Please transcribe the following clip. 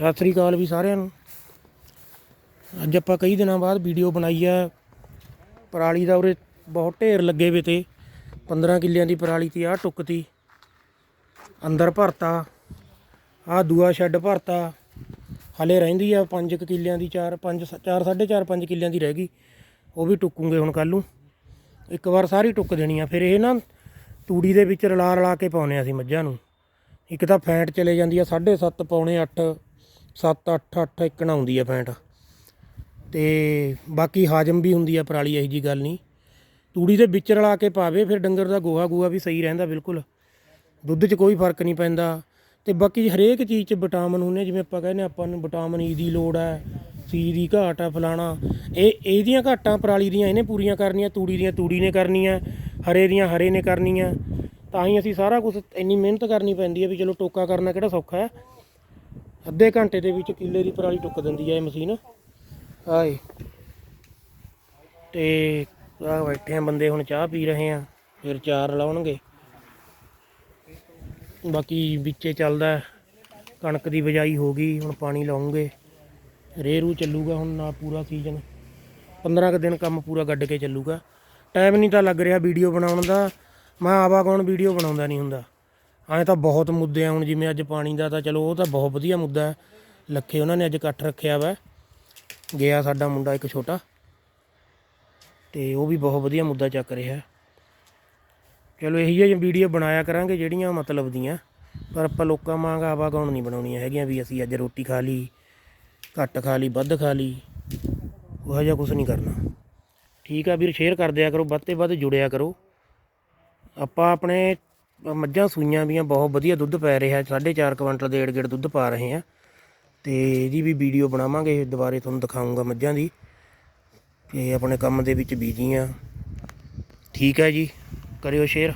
ਸਤਿ ਸ੍ਰੀ ਅਕਾਲ ਵੀ ਸਾਰਿਆਂ ਨੂੰ। ਅੱਜ ਆਪਾਂ ਕਈ ਦਿਨਾਂ ਬਾਅਦ ਵੀਡੀਓ ਬਣਾਈ ਆ। ਪਰਾਲੀ ਦਾ ਉਰੇ ਬਹੁਤ ਢੇਰ ਲੱਗੇ ਵੇ ਤੇ। 15 ਕਿੱਲਿਆਂ ਦੀ ਪਰਾਲੀ ਤੀ ਆ ਟੁੱਕਤੀ। ਅੰਦਰ ਭਰਤਾ। ਆ ਦੂਆ ਸ਼ੈੱਡ ਭਰਤਾ। ਹਲੇ ਰਹਿੰਦੀ ਆ 5 ਕਿੱਲਿਆਂ ਦੀ 4 5 4 4.5 5 ਕਿੱਲਿਆਂ ਦੀ ਰਹਿ ਗਈ। ਉਹ ਵੀ ਟੁੱਕੂਗੇ ਹੁਣ ਕੱਲ ਨੂੰ। ਇੱਕ ਵਾਰ ਸਾਰੀ ਟੁੱਕ ਦੇਣੀ ਆ। ਫਿਰ ਇਹ ਨਾ ਤੂੜੀ ਦੇ ਵਿੱਚ ਰਲਾ ਰਲਾ ਕੇ ਪਾਉਨੇ ਆ ਅਸੀਂ ਮੱਝਾਂ ਨੂੰ। ਇੱਕ ਤਾਂ ਫੈਂਟ ਚਲੇ ਜਾਂਦੀ ਆ 7.5 ਪੌਣੇ 8 7 8 8 ਇੱਕਣਾ ਆਉਂਦੀ ਆ ਫੈਂਟ ਤੇ ਬਾਕੀ ਹਾਜਮ ਵੀ ਹੁੰਦੀ ਆ ਪਰਾਲੀ, ਇਹੀ ਜੀ ਗੱਲ ਨਹੀਂ। ਤੂੜੀ ਦੇ ਵਿੱਚ ਰਲਾ ਕੇ ਪਾਵੇ, ਫਿਰ ਡੰਗਰ ਦਾ ਗੋਹਾ ਗੂਆ ਵੀ ਸਹੀ ਰਹਿੰਦਾ ਬਿਲਕੁਲ। ਦੁੱਧ 'ਚ ਕੋਈ ਫ਼ਰਕ ਨਹੀਂ ਪੈਂਦਾ। ਤੇ ਬਾਕੀ ਹਰੇਕ ਚੀਜ਼ 'ਚ ਵਿਟਾਮਿਨ ਹੁੰਦੇ ਜਿਵੇਂ ਆਪਾਂ ਕਹਿੰਦੇ ਆਪਾਂ ਨੂੰ ਵਿਟਾਮਿਨ ਈ ਦੀ ਲੋੜ ਹੈ ਸੀ ਦੀ ਘਾਟ ਆ, ਫਲਾਣਾ। ਇਹ, ਇਹਦੀਆਂ ਘਾਟਾਂ ਪਰਾਲੀ ਦੀਆਂ ਇਹਨੇ ਪੂਰੀਆਂ ਕਰਨੀਆਂ, ਤੂੜੀ ਦੀਆਂ ਤੂੜੀ ਨੇ ਕਰਨੀਆਂ, ਹਰੇ ਦੀਆਂ ਹਰੇ ਨੇ ਕਰਨੀਆਂ। ਤਾਂ ਹੀ ਅਸੀਂ ਸਾਰਾ ਕੁਝ ਇੰਨੀ ਮਿਹਨਤ ਕਰਨੀ ਪੈਂਦੀ ਹੈ ਵੀ ਚਲੋ ਟੋਕਾ ਕਰਨਾ ਕਿਹੜਾ ਸੌਖਾ ਹੈ। ਅੱਧੇ ਘੰਟੇ ਦੇ ਵਿੱਚ ਕਿੱਲੇ ਦੀ ਪਰਾਲੀ ਟੁੱਕ ਦਿੰਦੀ ਹੈ ਇਹ ਮਸ਼ੀਨ। ਆਏ। ਤੇ ਆ ਬੈਠੇ ਆ ਬੰਦੇ, ਹੁਣ ਚਾਹ ਪੀ ਰਹੇ ਆ, ਫਿਰ ਚਾਰ ਲਾਉਣਗੇ। ਬਾਕੀ ਵਿੱਚੇ ਚੱਲਦਾ ਕਣਕ ਦੀ ਬਜਾਈ ਹੋ ਗਈ, ਹੁਣ ਪਾਣੀ ਲਾਉਂਗੇ। ਰੇਰੂ ਚੱਲੂਗਾ ਹੁਣ ਨਾ ਪੂਰਾ ਸੀਜ਼ਨ। 15 ਕੁ ਦਿਨ ਕੰਮ ਪੂਰਾ ਗੱਡ ਕੇ ਚੱਲੂਗਾ। ਟਾਈਮ ਨਹੀਂ ਤਾਂ ਲੱਗ ਰਿਹਾ ਵੀਡੀਓ ਬਣਾਉਣ ਦਾ। ਮੈਂ ਆਵਾ ਕੌਣ ਵੀਡੀਓ ਬਣਾਉਂਦਾ ਨਹੀਂ ਹੁੰਦਾ। ਐਂ ਤਾਂ ਬਹੁਤ ਮੁੱਦੇ ਆ ਹੁਣ, ਜਿਵੇਂ ਅੱਜ ਪਾਣੀ ਦਾ ਤਾਂ ਚਲੋ ਉਹ ਤਾਂ ਬਹੁਤ ਵਧੀਆ ਮੁੱਦਾ ਹੈ। ਲੱਖੇ ਉਹਨਾਂ ਨੇ ਅੱਜ ਇਕੱਠ ਰੱਖਿਆ ਵਾ। ਗਿਆ ਸਾਡਾ ਮੁੰਡਾ ਇੱਕ ਛੋਟਾ। ਤੇ ਉਹ ਵੀ ਬਹੁਤ ਵਧੀਆ ਮੁੱਦਾ ਚੱਕ ਰਿਹਾ ਚਲੋ ਇਹੀ ਜਿਹੀ ਵੀਡੀਓ ਬਣਾਇਆ ਕਰਾਂਗੇ ਜਿਹੜੀਆਂ ਮਤਲਬ ਦੀਆਂ। ਪਰ ਆਪਾਂ ਲੋਕਾਂ ਵਾਂਗ ਆਵਾ ਗਾਉਣ ਨਹੀਂ ਬਣਾਉਣੀਆਂ ਹੈਗੀਆਂ ਵੀ ਅਸੀਂ ਅੱਜ ਰੋਟੀ ਖਾ ਲਈ, ਘੱਟ ਖਾ ਲਈ, ਵੱਧ ਖਾ ਲਈ। ਉਹ ਜਿਹਾ ਕੁਝ ਨਹੀਂ ਕਰਨਾ। ਠੀਕ ਆ ਵੀਰ ਸ਼ੇਅਰ ਕਰ ਦਿਆ ਕਰੋ, ਵੱਧ ਤੇ ਵੱਧ ਜੁੜਿਆ ਕਰੋ। ਆਪਾਂ ਆਪਣੇ ਮੱਝਾਂ ਸੂਈਆਂ ਵੀਆਂ ਬਹੁਤ ਵਧੀਆ ਦੁੱਧ ਪੈ ਰਿਹਾ 4.5 ਕੁਇੰਟਲ ਦੇ ਏੜ ਗੇੜ ਦੁੱਧ ਪਾ ਰਹੇ ਆ ਤੇ ਇਹਦੀ ਵੀ ਵੀਡੀਓ ਬਣਾਵਾਂਗੇ ਦੁਬਾਰੇ ਤੁਹਾਨੂੰ ਦਿਖਾਉਂਗਾ ਮੱਝਾਂ ਦੀ। ਤੇ ਆਪਣੇ ਕੰਮ ਦੇ ਵਿੱਚ ਬੀਜੀ ਆ ਠੀਕ ਹੈ ਜੀ, ਕਰਿਓ ਸ਼ੇਅਰ